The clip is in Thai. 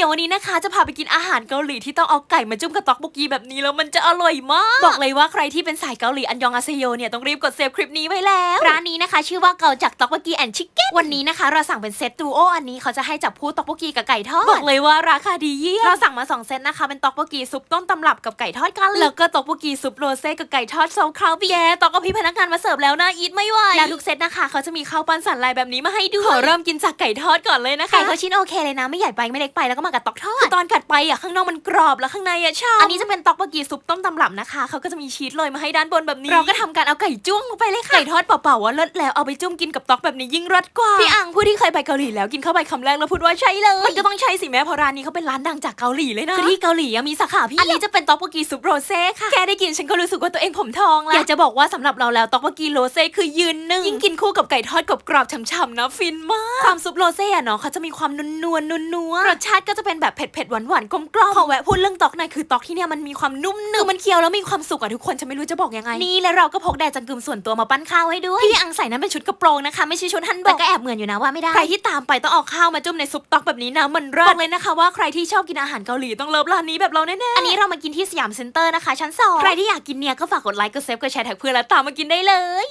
ดี๋ยววันนี้นะคะจะพาไปกินอาหารเกาหลีที่ต้องเอาไก่มาจุ่มกับต๊อกโบกีแบบนี้แล้วมันจะอร่อยมาก บอกเลยว่าใครที่เป็นสายเกาหลีอันยองอาเซโยเนี่ยต้องรีบกดเซฟคลิปนี้ไว้แล้ว ร้านนี้นะคะ ชื่อว่าเกาจากต๊อกโบกีแอนชิคเก้นวันนี้นะคะ เราสั่งเป็นเซตดูโออันนี้เขาจะให้จับคู่ต๊อกโบกีกับไก่ทอดบอกเลยว่าราคาดีเยี่ยมเราสั่งมาสองเซตนะคะเป็นต๊อกโบกีซุปต้นตำรับกับไก่ทอดกาลิกแล้วก็ต๊อกโบกีซุปโรเซ่กับไก่ทอดโซลคราวบีแย่ต๊อกกับพี่พนักงานมาเสิร์ฟแล้วนะอีทไม่ไหวแล้วทุกเซตนะคะเขาจะมีข้าวปั้นสันลายแบบนี้มาให้ด้วยขอเริ่มกินจากไก่ทอดก่อนเลยนะคะไก่เขาชิ้นโอเคเลยนะไม่ใหญ่ไปไม่เล็กไปแล้วก็มากับต๊อกทอดตอนกัดไปอะข้างนอกมันกรอบแล้วข้างในอะชาอันนี้จะเป็นต๊อกโบกีซุปต้มตำรับนะคะเขาก็จะมีชีสโรยมาให้ด้านบนแบบนี้เราก็ทำการเอาไก่จ้วงลงไปเลยค่ะไก่ทอดเปล่าๆว่าเลิศแล้วเอาไปจุ่มกินกับต๊อกแบบนี้ยิ่งรสกว่าพี่อังผู้ที่เคยไปเกาหลีแล้วกินเข้าไปคำแรกแล้วพูดว่าใช่เลยมันก็ต้องใช่สิแม่เพราะร้านนี้เขาเป็นร้านดังจากเกาหลีเลยนะคือที่เกาหลีอะมีสาขาพี่อันนี้จะเป็นต๊อกโบกีซุปโรเซ่ค่ะแค่ได้กินฉันก็รู้สึกว่าตัวเองผมทองแล้วอยากจะบอกว่าสำหรับเราแล้วต๊อกโบกีโรเซ่คือยืนหนึ่งยิ่งกินคู่กับไก่ทอดกรอบๆฉ่ำๆนะฟินมากความซุปโรเซ่อะเนาะเขาจะมีความนวลๆนัวๆรสชาติก็จะเป็นแบบเผ็ดๆหวานๆกลมๆขอแวะพูดเรื่องต๊อกหน่อยคือต๊อกที่เนี่ยมันมีความนุ่มหนึบมันเคี้ยวแล้วมีความสุขอะทุกคนจะไม่รู้จะบอกยังไงนี่แล้วเราก็พกแดจังกึมส่วนตัวมาปั้นข้าวให้ด้วยที่อังใส่นั้นเป็นชุดกระโปรงนะคะไม่ใช่ชุดฮันบกแต่ก็แอบเหมือนอยู่นะว่าไม่ได้ใครที่ตามไปต้องเอาข้าวมาจุ่มในซุปต๊อกแบบนี้นะมันเลิศบอกเลยนะคะว่าใครที่ชอบกินอาหารเกาหลีต้องเลิฟร้านนี้แบบเราแน่ๆอันนี้เรามากินที่สยามเซ็นเตอร์นะคะชั้นสองใครที่อยากกินเนี่ยก็ฝากกดไลค์กดเซฟกดแชร์แท็กเพื่อนแล้วตามมากินได้เลย